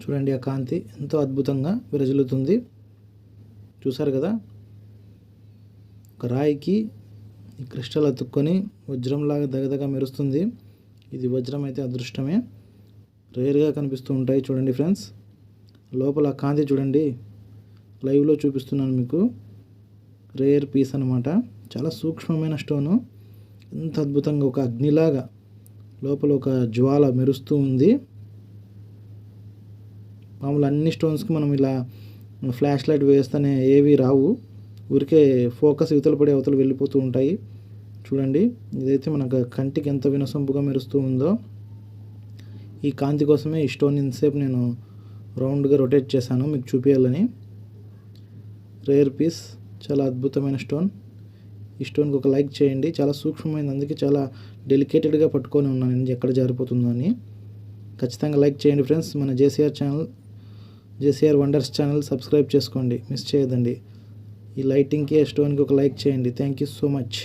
చూడండి ఆ కాంతి ఎంతో అద్భుతంగా విరజిల్లుతుంది. చూసారు కదా? ఒక రాయికి ఈ క్రిస్టల్ అతుక్కొని వజ్రంలాగా దగదగ మెరుస్తుంది. ఇది వజ్రం అయితే అదృష్టమే. రేర్గా కనిపిస్తూ ఉంటాయి చూడండి ఫ్రెండ్స్. లోపల కాంతి చూడండి. లైవ్లో చూపిస్తున్నాను మీకు. రేర్ పీస్ అనమాట చాలా సూక్ష్మమైన స్టోను ఎంత అద్భుతంగా ఒక అగ్నిలాగా లోపల ఒక జ్వాల మెరుస్తూ ఉంది. మామూలు అన్ని స్టోన్స్కి మనం ఇలా ఫ్లాష్ లైట్ వేస్తేనే ఏవి రావు. ఊరికే ఫోకస్ ఇవతల పడి అవతలు వెళ్ళిపోతూ ఉంటాయి. చూడండి ఇదైతే మనకు కంటికి ఎంత వినసొంపుగా మెరుస్తూ ఉందో. ఈ కాంతి కోసమే ఈ స్టోన్ ఇంతసేపు నేను రౌండ్గా రొటేట్ చేశాను మీకు చూపించాలని రేర్ పీస్ చాలా అద్భుతమైన స్టోన్ ఈ స్టోన్కి ఒక లైక్ చేయండి. చాలా సూక్ష్మమైనది అందుకే చాలా డెలికేటెడ్గా పట్టుకొని ఉన్నాను. ఎక్కడ జారిపోతుందో అని. ఖచ్చితంగా లైక్ చేయండి ఫ్రెండ్స్ మన JCR channel JCR wonders channel subscribe చేసుకోండి. మిస్ చేయదండి ఈ లైటింగ్కి స్టోన్కి ఒక లైక్ చేయండి. Thank you so much.